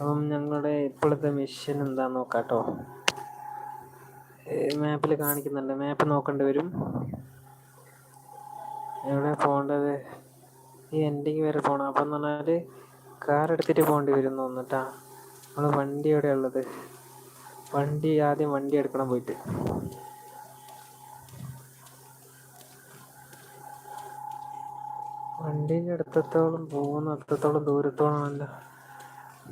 അപ്പം ഞങ്ങളുടെ ഇപ്പോഴത്തെ മിഷൻ എന്താന്ന് നോക്കാട്ടോ. മാപ്പിൽ കാണിക്കുന്നുണ്ട്. മാപ്പ് നോക്കേണ്ടി വരും. എവിടെ പോകേണ്ടത്? ഈ എൻഡിങ് വരെ പോകണം അപ്പം എന്ന് പറഞ്ഞാൽ കാർ എടുത്തിട്ട് പോകേണ്ടി വരും തോന്നിട്ടാ നമ്മൾ വണ്ടി എവിടെ ഉള്ളത്? വണ്ടി ആദ്യം വണ്ടി എടുക്കണം പോയിട്ട്. വണ്ടീന്റെ അടുത്തത്തോളം പോകുന്ന. അത്രത്തോളം ദൂരത്തോളം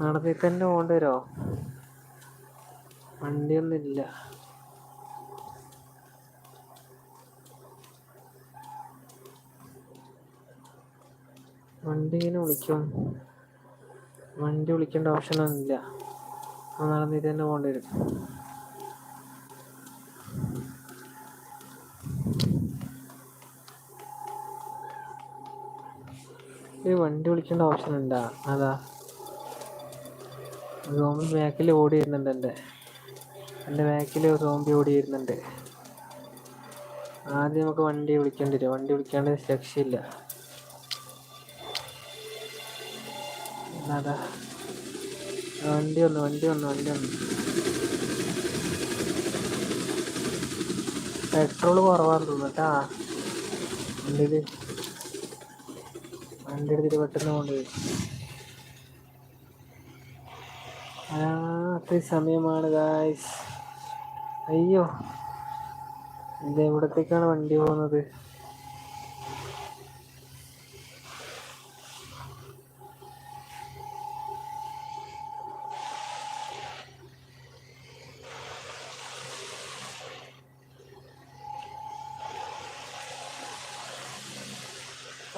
നടന്നിട്ട് തന്നെ പോകേണ്ടി വരുമോ വണ്ടിയൊന്നുമില്ല. വണ്ടി ഇങ്ങനെ വിളിക്കും. വണ്ടി വിളിക്കേണ്ട ഓപ്ഷനൊന്നുമില്ല. നടന്നിട്ട് തന്നെ പോകേണ്ടി വരും. ഈ വണ്ടി വിളിക്കേണ്ട ഓപ്ഷൻ ഉണ്ടാ അതാ. സോംബി ബാക്കിൽ ഓടി വരുന്നുണ്ട് എന്റെ. എന്റെ ബാക്കിൽ സോംബി ഓടി വരുന്നുണ്ട് ആദ്യം നമുക്ക് വണ്ടി വിളിക്കേണ്ടി വരും. വണ്ടി വിളിക്കാണ്ട് രക്ഷയില്ല. അതാ വണ്ടി വന്നു വണ്ടി വന്നു വണ്ടി വന്നു. പെട്രോൾ കുറവാന്ന് തോന്നുന്നു കേട്ടാ. വണ്ടിയിൽ വണ്ടി എടുത്തിട്ട് പെട്ടെന്ന് കൊണ്ടുപോയി രാത്രി സമയമാണ് ഗായ്സ് അയ്യോ ഇത് എവിടത്തേക്കാണ് വണ്ടി പോകുന്നത്?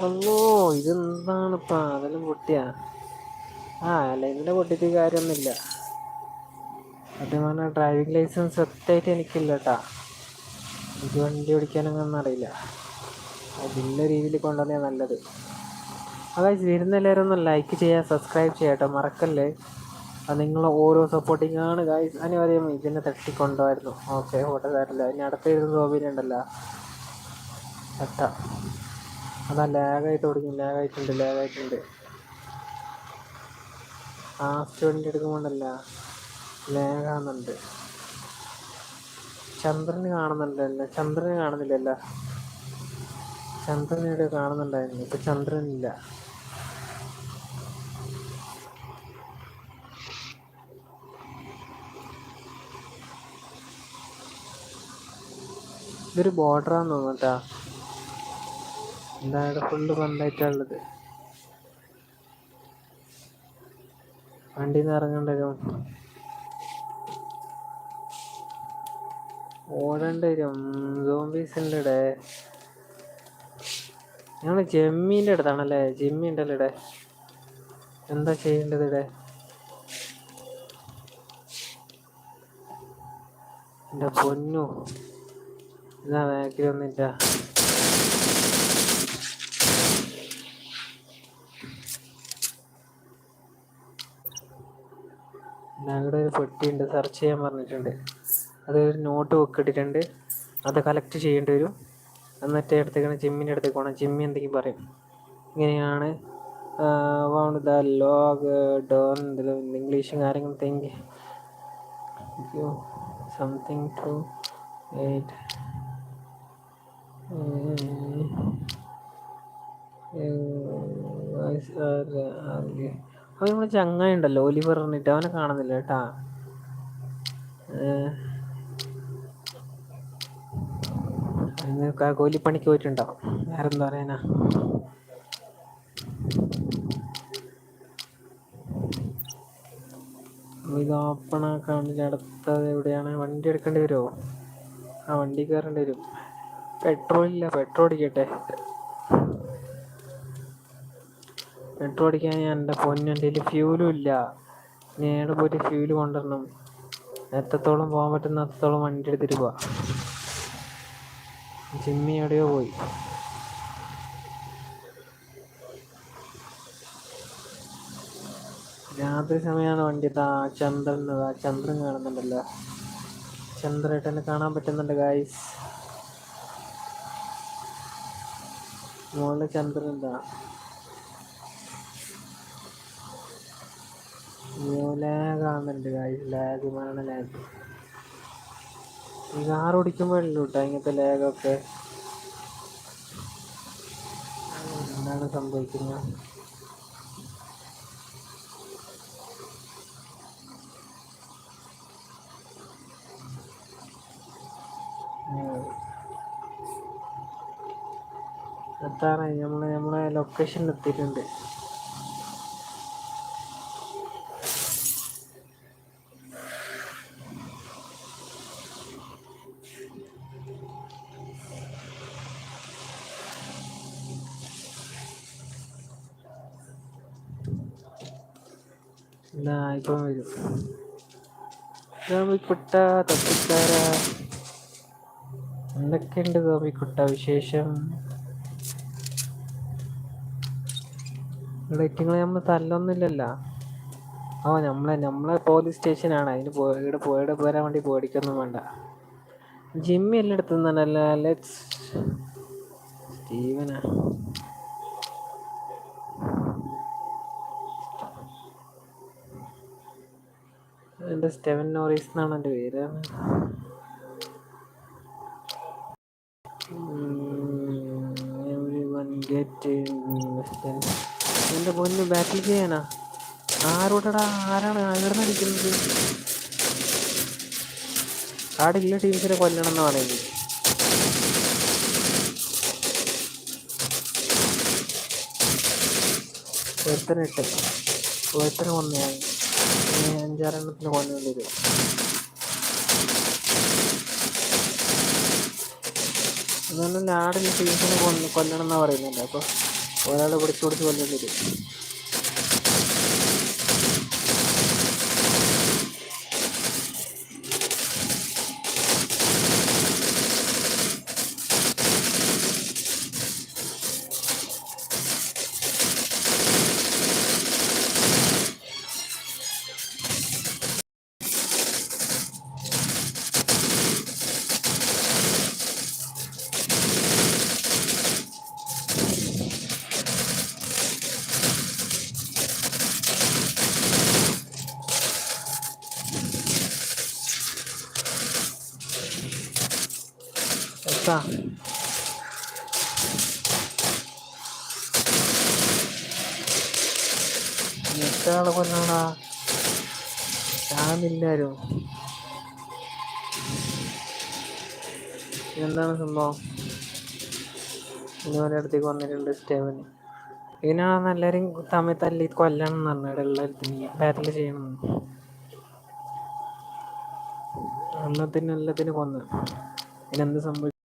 അല്ലോ ഇതെന്താണ് പാതലും പൊട്ടിയ? ആ അല്ല പൊട്ടിച്ച് കാര്യമൊന്നുമില്ല. സത്യം പറഞ്ഞാൽ ഡ്രൈവിംഗ് ലൈസൻസ് സത്യമായിട്ട് എനിക്കില്ല കേട്ടാ എനിക്ക് വണ്ടി ഓടിക്കാനൊന്നും അറിയില്ല. അതിന്റെ രീതിയിൽ കൊണ്ടുവന്നേ നല്ലത്. അതായത് വരുന്ന എല്ലാവരും ഒന്ന് ലൈക്ക് ചെയ്യുക സബ്സ്ക്രൈബ് ചെയ്യുക കേട്ടോ. മറക്കല്ലേ? നിങ്ങൾ ഓരോ സപ്പോർട്ടിങ് ആണ് ഗായ്സ് അനിവാര്യം ഇതിനെ തട്ടിക്കൊണ്ടുമായിരുന്നു ഓക്കെ ഫോട്ടോ തരില്ല ഇനി അടുത്ത എഴുതുന്ന സോബിനെ ഉണ്ടല്ലോ. തട്ട. അതാ ലാഗായിട്ട് ഓടിക്കും. ലാഗായിട്ടുണ്ട് ലാഗായിട്ടുണ്ട് ലാസ്റ്റ് വണ്ടി എടുക്കുമ്പോണ്ടല്ല ലേഖാന്നുണ്ട് ചന്ദ്രന് കാണുന്നുണ്ടല്ലോ ചന്ദ്രന് കാണുന്നില്ലല്ല. ചന്ദ്രൻ ഇവിടെ കാണുന്നുണ്ടായിരുന്നു ഇപ്പൊ ചന്ദ്രനില്ല. ഇതൊരു ബോർഡറാന്ന് തോന്നുന്നു കേട്ടാ. എന്താ ഫുള്ള് ഫുള്ള് വണ്ടിയിൽ നിന്ന് ഇറങ്ങേണ്ടി വരും ഓടേണ്ടി വരും. സോംബീസ് ഉണ്ട് ഇവിടെ ഞങ്ങൾ ജെമ്മീന്റെ അടുത്താണല്ലേ? ജെമ്മി ഉണ്ടല്ലോ ഇവിടെ എന്താ ചെയ്യേണ്ടത് ഇവിടെ എന്റെ പൊന്നു. ഇതാ ബാക്കിലൊന്നുമില്ല ഞങ്ങളുടെ ഒരു പെട്ടിയുണ്ട് സെർച്ച് ചെയ്യാൻ പറഞ്ഞിട്ടുണ്ട് അത് ഒരു നോട്ട് ബുക്ക് ഇട്ടിട്ടുണ്ട് അത് കളക്ട് ചെയ്യേണ്ടി വരും എന്നിട്ട് എടുത്തേക്കണം ജിമ്മിന്റെ അടുത്തേക്ക് പോകണം ജിമ്മി എന്തെങ്കിലും പറയും ഇങ്ങനെയാണ് വാണ്ട് ദ ലോഗ് ഡോൺ ഇംഗ്ലീഷും കാര്യങ്ങളും തിങ്ക് സംതിങ് ടു എയ്റ്റ് അവൻ നമ്മുടെ ചങ്ങായി ഉണ്ടല്ലോ ഒലിവർ പറഞ്ഞിട്ട് അവനെ കാണുന്നില്ല കേട്ടാ. കൂലിപ്പണിക്ക് പോയിട്ടുണ്ടാവും വേറെ എന്താ പറയാനാ ഇത് അടുത്തത് എവിടെയാണ്? വണ്ടി എടുക്കേണ്ടി വരുമോ ആ വണ്ടി കയറേണ്ടി വരും. പെട്രോൾ ഇല്ല പെട്രോൾ അടിക്കട്ടെ. പെട്രോൾ അടിക്കാൻ ഞാൻ എന്റെ ഇതിൽ ഫ്യൂലും ഇല്ല. നേരെ പോയിട്ട് ഫ്യൂൽ കൊണ്ടുവരണം? എത്രത്തോളം പോകാൻ പറ്റുന്ന അത്രത്തോളം വണ്ടി എടുത്തിട്ട് പോവാ. ജിമ്മി എവിടെയോ പോയി. രാത്രി സമയമാണ് വണ്ടി ഇതാ ചന്ദ്രൻ ഇതാ ചന്ദ്രൻ കാണുന്നുണ്ടല്ലോ. ചന്ദ്രേട്ടനെ കാണാൻ പറ്റുന്നുണ്ട് ഗായ്സ് മുകളിൽ ചന്ദ്രൻ എന്താ ലാഗ് ഇങ്ങനത്തെ ലാഗൊക്കെ എന്താണ് സംഭവിക്കുന്നത്? എത്താറായി നമ്മൾ നമ്മളെ ലൊക്കേഷനിൽ എത്തിയിട്ടുണ്ട്. ഇതാ ഇപ്പം വരും. ഗോപിക്കുട്ട തപ്പിക്കാര എന്തൊക്കെയുണ്ട് ഗോപിക്കുട്ട വിശേഷം? റേറ്റിങ്ങൾ നമ്മൾ തല്ലൊന്നുമില്ലല്ലോ. ഓ നമ്മളെ നമ്മളെ പോലീസ് സ്റ്റേഷനാണ്. അതിന് ഇവിടെ പോയിട്ട് പോരാൻ വേണ്ടി പേടിക്കൊന്നും വേണ്ട. ജിമ്മി എല്ലാം എടുത്തുന്നല്ല ലെറ്റ്സ് സ്റ്റീവനാ. എന്റെ സ്റ്റെവൻ നോറീസ് എന്നാണ് എന്റെ പേര്. എന്റെ പൊന്ന് ബാറ്റിൽ ചെയ്യാനാ? ആരോടടാ? ആരാണ്? ആരുടെ അടിക്കുന്നത് ആടില്ല ടീംസിനെ കൊല്ലണം എന്ന് പറയുന്നത്. ഒരുത്തനിട്ട് ഒരുത്തനെ കൊന്നയായി അഞ്ചാറെണ്ണത്തിന് കൊല്ലേണ്ടി വരും അതുകൊണ്ട് നാടിന് കൊന്ന് കൊല്ലണം എന്നാ പറയുന്നുണ്ട് അപ്പൊ ഒരാളെ പിടിച്ചു പിടിച്ച് കൊല്ലേണ്ടി വരും. എത്താ എത്ര ആളെ കൊല്ലണടാ എന്താണ് സംഭവം? ഇതുപോലെ അടുത്തേക്ക് വന്നിട്ടുണ്ട് സ്റ്റേവന്. ഇതിനാണ് എല്ലാവരും തമ്മിൽ തല്ലി കൊല്ലണം എന്ന് പറഞ്ഞു എല്ലായിടത്തും ബാറ്റിൽ ചെയ്യണം. അന്നത്തിന് എല്ലാത്തിനും കൊന്ന്. ഇതിനെന്ത് സംഭവിച്ചു?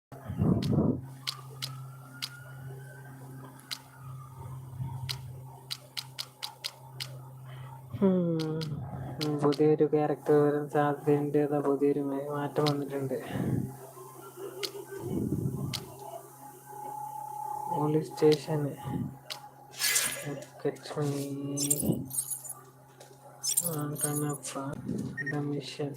പുതിയൊരു ക്യാരക്ടർ വരാൻ സാധ്യതയുണ്ട് പുതിയൊരു മാറ്റം വന്നിട്ടുണ്ട്. പോലീസ് സ്റ്റേഷന് മിഷൻ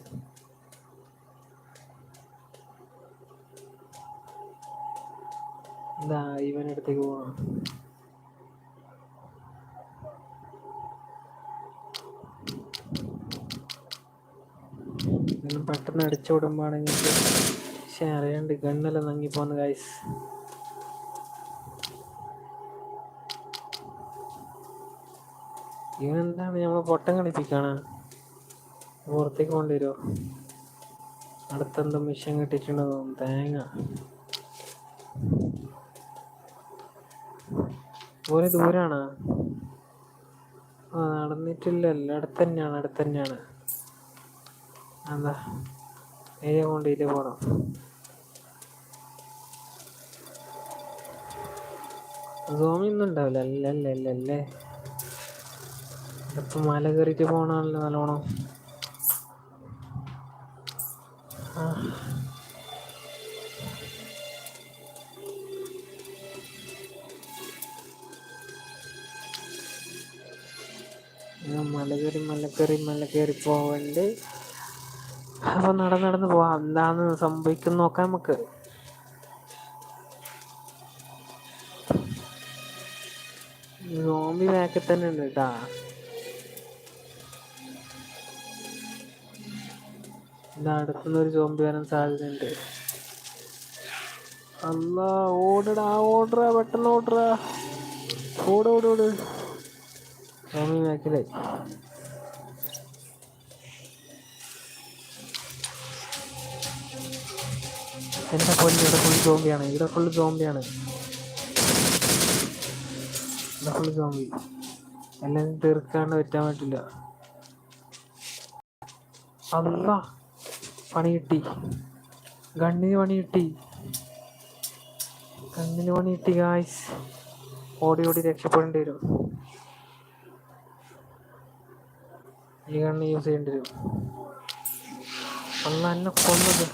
ഇതാ ഇവനടുത്തേക്ക് പോകണം ഇങ്ങനെ പെട്ടെന്ന് അടിച്ചു വിടുമ്പോഴാണെങ്കിൽ ഷെയർ അറിയാണ്ട് ഗണ്ണെല്ലാം നങ്ങി പോന്ന് ഗൈസ് ഇവനെന്താണ് നമ്മൾ പൊട്ടം കളിപ്പിക്കാണ്? പുറത്തേക്ക് കൊണ്ടുവരുമോ അടുത്തെന്തോ മിഷൻ കിട്ടിയിട്ടുണ്ടോ? തേങ്ങ. ഒരു ദൂരാണ്. നടന്നിട്ടില്ലല്ലോ അടുത്തന്നെയാണ് തന്നെയാണ് അടുത്ത് തന്നെയാണ്. എന്താ ഏരിയ കൊണ്ടിട്ട് പോണം. സോമിയൊന്നും ഉണ്ടാവില്ല. അല്ലല്ലേ അല്ല അല്ല അല്ലേ? ഇപ്പൊ മല കയറിയിട്ട് പോണല്ലോ നല്ലോണം. മല കയറി മല കയറി മല കയറി പോവണ്ട്. അപ്പൊ നടന്ന് നടന്ന് പോവാം. എന്താണ് സംഭവിക്കുന്ന നോക്കാം നമുക്ക്. സോംബി ബാക്കിൽ തന്നെ ഉണ്ട് കേട്ടാ അടുത്തുനിന്ന് ഒരു സോംബി വരാൻ സാധ്യതയുണ്ട്. അല്ല ഓടടാ ഓടറാ പെട്ടെന്ന് ഓടറാ ഓടോടോട് ഓട് ഓട്. സോമി ബാക്കിലായി എന്റെ കൊല്ലം ഇവിടെ ഫുൾ ജോംബിയാണ് ഇവിടെ ഫുൾ ജോംബിയാണ് ഇവിടെ ഫുൾ സോംബി എല്ലാം തീർക്കാണ്ട് പറ്റാൻ പറ്റില്ല. അല്ല പണി കിട്ടി. ഗണ്ണിന് പണി കിട്ടി. ഗണ്ണിന് പണി കിട്ടി ഗായ്സ് ഓടി ഓടി രക്ഷപ്പെടേണ്ടി വരും. ഈ ഗണ്ണ് യൂസ് ചെയ്യേണ്ടി വരും. അല്ല എന്നെ കൊന്നത്.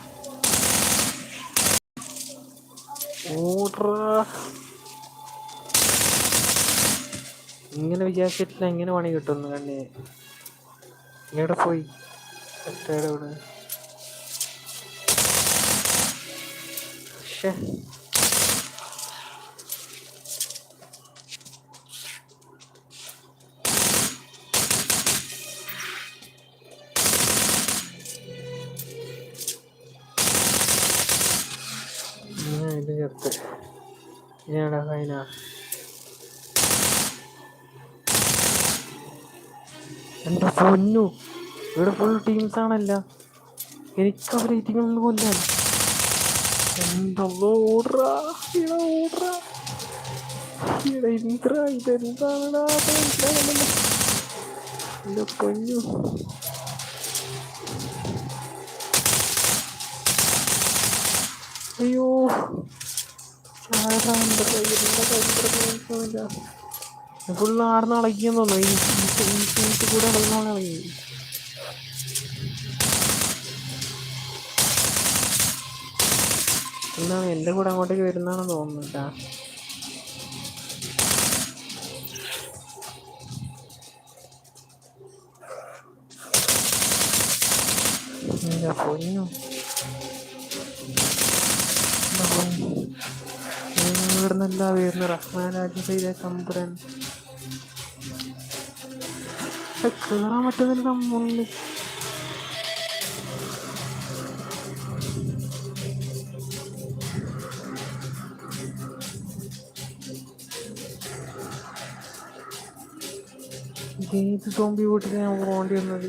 ഇങ്ങനെ വിചാരിച്ചിട്ടില്ല എങ്ങനെ പണി കിട്ടുന്നു കണ്ണി. എവിടെ പോയി? എവിടെ ഇവിടെ? ശ്ശേ. ഫൈന എന്റെ പൊന്നു. ഇവിടെ ഫുൾ ടീംസ് ആണല്ല. എനിക്ക് അവരെ ഇതിങ്ങളൊന്നും കൊല്ലാൻ. എന്താ ഓടറാ ഇവിടെ ഓടറാ ഇവിടെ ഇന്ദ്ര ഇതെന്താണെടാ? എന്റെ പൊന്നു. അയ്യോ. ഫുള്ള് ആടുന്ന് അളക്കിയെന്ന് തോന്നുന്നു സീറ്റ് കൂടെ ഇളകുന്ന ഇളകി. എന്താണ് എന്റെ കൂടെ അങ്ങോട്ടേക്ക് വരുന്നതാണെന്ന് തോന്നുന്നില്ല പൊന്നു? ഇവിടുന്നല്ല റഹ്മാൻ റഹ്മാനാജി ചെയ്ത തമ്പുരൻ. കേറാൻ പറ്റുന്നില്ല മുന്നിൽ ഏത് തോമ്പി വീട്ടിൽ ഞാൻ പോകേണ്ടി വന്നത്.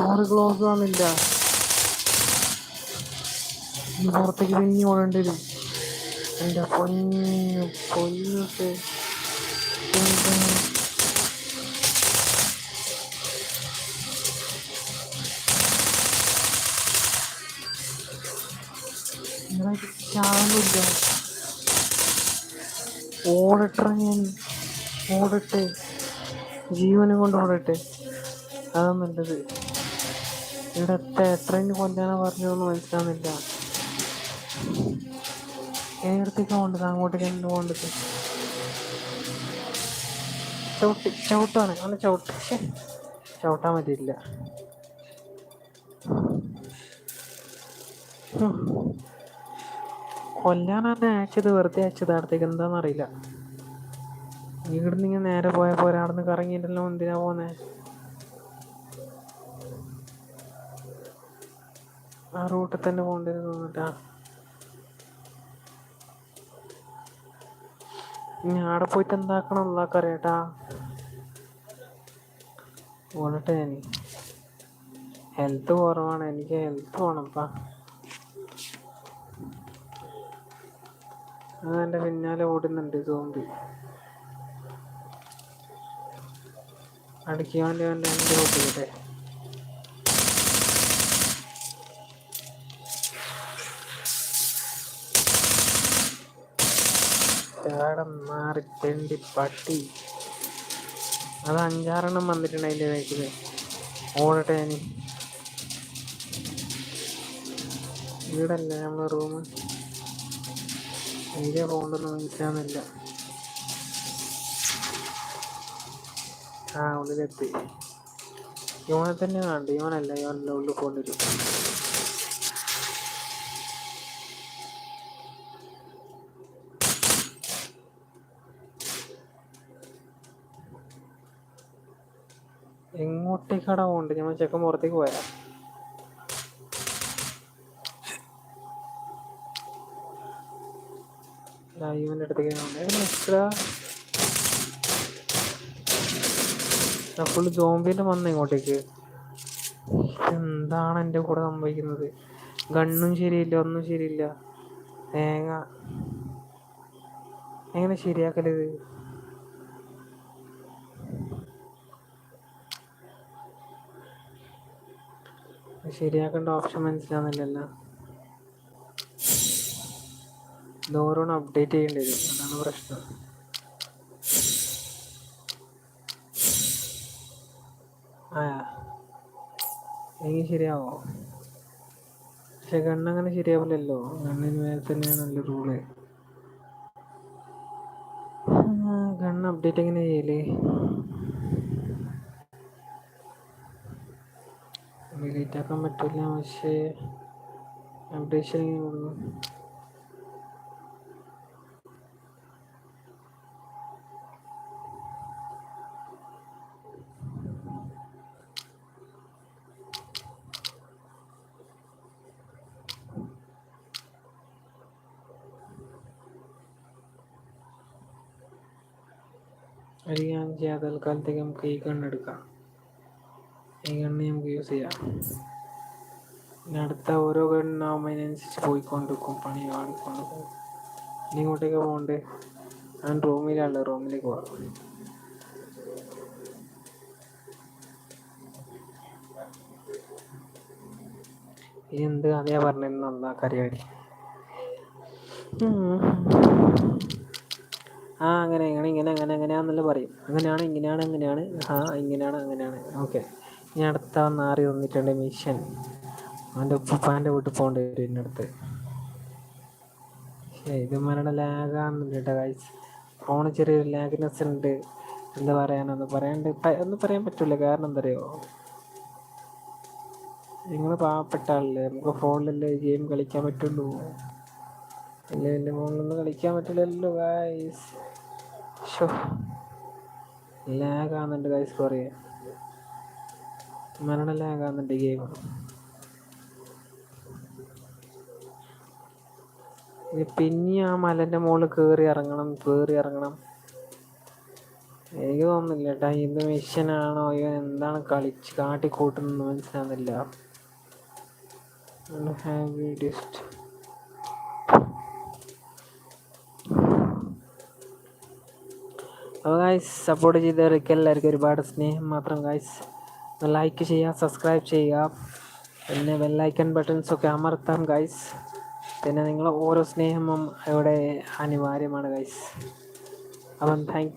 ഡോറ് ക്ലോസ് ആവുന്നില്ല. പുറത്തേക്ക് പിന്നെ ഓടേണ്ടി വരും. എന്റെ പൊന്നു പൊന്നൊക്കെ ചാവുന്നില്ല ഓടട്ടെ ഞാൻ ഓടട്ടെ ജീവനും കൊണ്ട് ഓടട്ടെ. അതാ നല്ലത്. ഇവിടെ എത്ര എത്രയും കൊല്ലാനാ പറഞ്ഞതെന്ന് മനസ്സിലാവുന്നില്ല. ഏടത്തേക്കാ പോണ്ടത് അങ്ങോട്ടേക്ക് എന്ത് പോണ്ടത് ചവിട്ടി ചവിട്ടാണ്. അങ്ങനെ ചവിട്ട്. ചവിട്ടാൻ പറ്റിയില്ല. കൊല്ലാനാണ് അയച്ചത് വെറുതെ അയച്ചത് അടുത്തേക്ക് എന്താണെന്നറിയില്ല ഇവിടുന്ന് ഇങ്ങനെ നേരെ പോയ പോരാ. അവിടെ കറങ്ങിയിട്ടല്ലോ എന്തിനാ പോന്നേ? ആ റൂട്ടിൽ തന്നെ പോകേണ്ടി തോന്നിട്ടാ ഇനി ആടെ പോയിട്ട് എന്താക്കണം എന്നൊക്കെ അറിയാട്ടാ. പോണട്ടെ ഞാൻ ഹെൽത്ത് കുറവാണ്. എനിക്ക് ഹെൽത്ത് വേണപ്പാ. അത് എന്റെ പിന്നാലെ ഓടുന്നുണ്ട് സോംബി അടിക്കാൻ വേണ്ടി എന്റെ ഓട്ടിക്കട്ടെ ചേടം മാറി പട്ടി അത് അഞ്ചാറെണ്ണം വന്നിട്ടുണ്ട് അതിന്റെ ബാക്കിൽ ഓടട്ടെ ഞാൻ വീടല്ലേ നമ്മളെ റൂം അതിലെ പോകണ്ടെന്ന് മനസ്സിലാവുന്നില്ല ആ ഉള്ളിലെത്തി. ഇവനെ തന്നെ കണ്ടു ഇവനല്ല ഇവനല്ല ഉള്ളിൽ പോകേണ്ടി വരും. എങ്ങോട്ടേക്കാടാ പോകണ്ട്? ഞാൻ ചെക്കൻ പുറത്തേക്ക് പോയാ ഇവന്റെ അടുത്തേക്ക് നിൽക്കുക ഫുള്ള് ജോംബിന്റെ വന്ന ഇങ്ങോട്ടേക്ക്. എന്താണ് എന്റെ കൂടെ സംഭവിക്കുന്നത്? ഗണ്ണും ശരിയില്ല ഒന്നും ശരിയില്ല. തേങ്ങ. എങ്ങനെ ശരിയാക്കലിത് ശരിയാക്കേണ്ട ഓപ്ഷൻ മനസ്സിലാവുന്നില്ലല്ലോ. ഓരോന്ന് അപ്ഡേറ്റ് ചെയ്യേണ്ടി വരും. അതാണ് പ്രശ്നം. ആ എങ്കിൽ ശരിയാവോ? പക്ഷെ കണ്ണങ്ങനെ ശരിയാവില്ലല്ലോ. കണ്ണിന് മേലെ തന്നെയാണല്ലോ റൂൾ ഗണ്ണ് അപ്ഡേറ്റ് എങ്ങനെ ചെയ്യൽ? ഡിലീറ്റ് ആക്കാൻ പറ്റില്ല പക്ഷേ അപ്ഡേഷൻ അറിയാൻ ഞാൻ ചെയ്യാം തൽക്കാലത്തേക്ക് നമുക്ക് ഈ ഗണ്ണ് എടുക്കാം. ഈ ഗണ്ണ് നമുക്ക് യൂസ് ചെയ്യാം. ഇനി അടുത്ത ഓരോ ഗണ്ണാകുമ്പോൾ പോയിക്കൊണ്ടിരിക്കും പണി വാങ്ങിക്കൊണ്ട് ഇനി ഇങ്ങോട്ടേക്ക് പോകണ്ടേ? ഞാൻ റൂമിലാണല്ലോ റൂമിലേക്ക് ഇനി എന്ത് കഥയാ എന്നാ കറിയാടി ആ അങ്ങനെ അങ്ങനെ ഇങ്ങനെ അങ്ങനെ അങ്ങനെയാണെന്നല്ല പറയും. അങ്ങനെയാണ് ഇങ്ങനെയാണ് ഇങ്ങനെയാണ് ആ ഇങ്ങനെയാണ് അങ്ങനെയാണ്. ഓക്കെ ഇനി അടുത്ത നാറി വന്നിട്ടുണ്ട് മിഷൻ. അവന്റെ ഉപ്പാന്റെ വീട്ടിൽ പോകേണ്ടി വരും എന്റെ അടുത്ത് ഇത് മരണ ലാഗാണെന്നില്ല കേട്ടോ കാഴ്ച ഫോണ് ചെറിയൊരു ലാഗ്നെസ് ഉണ്ട്. എന്താ പറയാനൊന്ന് പറയാണ്ട്. ഒന്നും പറയാൻ പറ്റില്ല കാരണം എന്താ പറയുക നിങ്ങൾ പാവപ്പെട്ട ആളല്ലേ. നമുക്ക് ഫോണിലല്ലേ ഗെയിം കളിക്കാൻ പറ്റുള്ളൂ. അല്ലേ എന്റെ ഫോണിലൊന്നും കളിക്കാൻ പറ്റില്ലല്ലോ ഗായ്സ് ഷോ ലാഗാകുന്നുണ്ട് ഗൈസ് കുറേ. മരണ ലാഗാകുന്നുണ്ട് ഗെയിം പിന്നെ ആ മലന്റെ മുകളിൽ കേറി ഇറങ്ങണം കേറി ഇറങ്ങണം. എനിക്ക് തോന്നുന്നില്ല കേട്ടാ ഇത് മിഷനാണോ ഇവൻ എന്താണ് കളിച്ച് കാട്ടിക്കൂട്ടുന്നത് മനസ്സിലാകുന്നില്ല ഹാവ് അപ്പോൾ ഗായ്സ് സപ്പോർട്ട് ചെയ്തവർക്ക് എല്ലാവർക്കും ഒരുപാട് സ്നേഹം മാത്രം ഗായ്സ് ലൈക്ക് ചെയ്യുക സബ്സ്ക്രൈബ് ചെയ്യുക. പിന്നെ ബെല്ലൈക്കൺ ബട്ടൺസൊക്കെ അമർത്താം ഗൈസ് പിന്നെ നിങ്ങൾ ഓരോ സ്നേഹവും ഇവിടെ അനിവാര്യമാണ് ഗൈസ് അപ്പം താങ്ക്